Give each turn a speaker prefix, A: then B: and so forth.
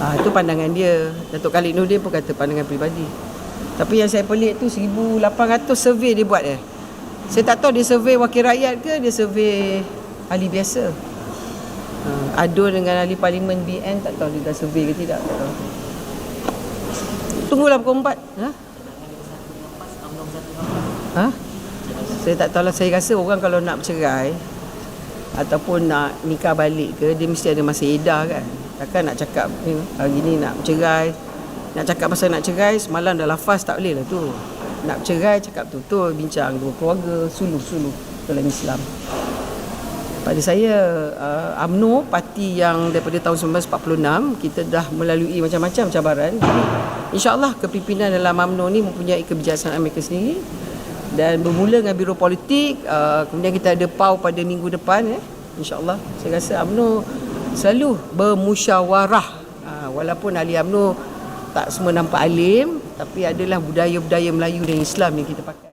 A: Ah itu pandangan dia. Datuk Khalid Nordin pun kata pandangan peribadi. Tapi yang saya pelik tu 1800 survey dia buat eh. Saya tak tahu dia survey wakil rakyat ke dia survey ahli biasa. Uh, Adun dengan ahli parlimen BN tak tahu dia dah survey ke tidak. Tak tahu. Tunggulah pukul 4. Ha? Ha? Saya tak tahu lah. Saya rasa orang kalau nak bercerai ataupun nak nikah balik ke dia mesti ada masa edah kan. Takkan nak cakap ni hari ni nak bercerai nak cakap pasal nak cerai semalam dah lafaz tak boleh lah tu. Nak bercerai cakap betul-betul bincang dua keluarga suluh-suluh dalam Islam. Pada saya uh, UMNO parti yang daripada tahun 1946 kita dah melalui macam-macam cabaran. Insya-Allah kepimpinan dalam UMNO ni mempunyai kebijaksanaan mereka sendiri dan bermula dengan biro politik uh, kemudian kita ada PAU pada minggu depan eh insya-Allah saya rasa UMNO selalu bermusyawarah. Uh, walaupun ahli UMNO tak semua nampak alim tapi adalah budaya-budaya Melayu dan Islam yang kita pakai